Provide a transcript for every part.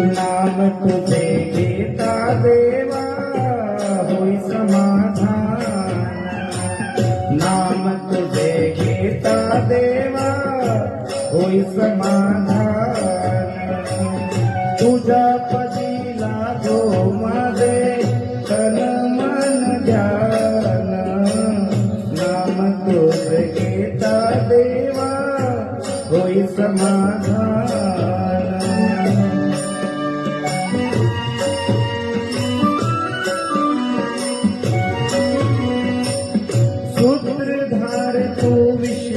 नाम तुझे घेता देवा, होई समाधान। नाम तुझे घेता देवा, होई समाधान। तुझ्या पदी लागो माझे तन मन ध्यान नाम तुझे घेता देवा, होई समाधान।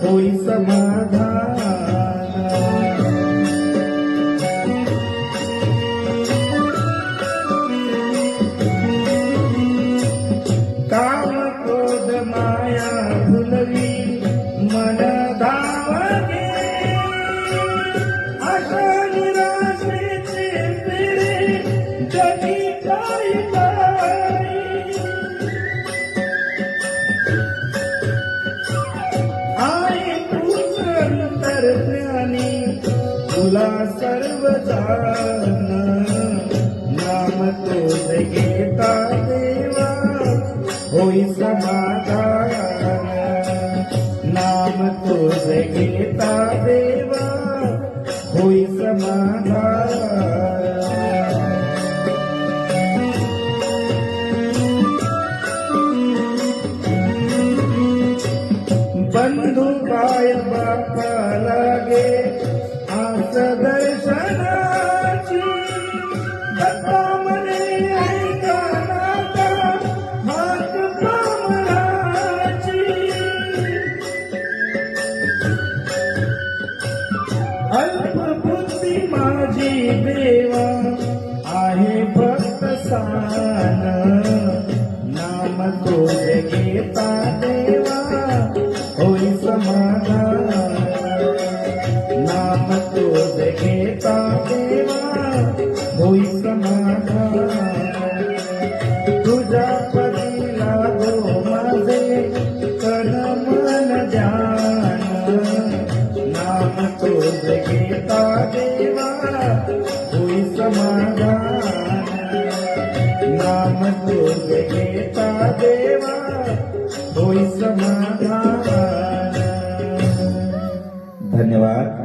pois अंतर्ज्ञानी तुला सर्व नाम तुझ घेता देवा. होई समाधान. नाम तुझ घेता देवा. होई समाधान. बंधू काय बापा माझी देवा आहे भक्त सान. नाम तुझे घेता देवा होई समाधान. नाम तुझे घेता देवा होई समाधान. तुझ्या पदी गो माझे तन मन जा धन्यवाद।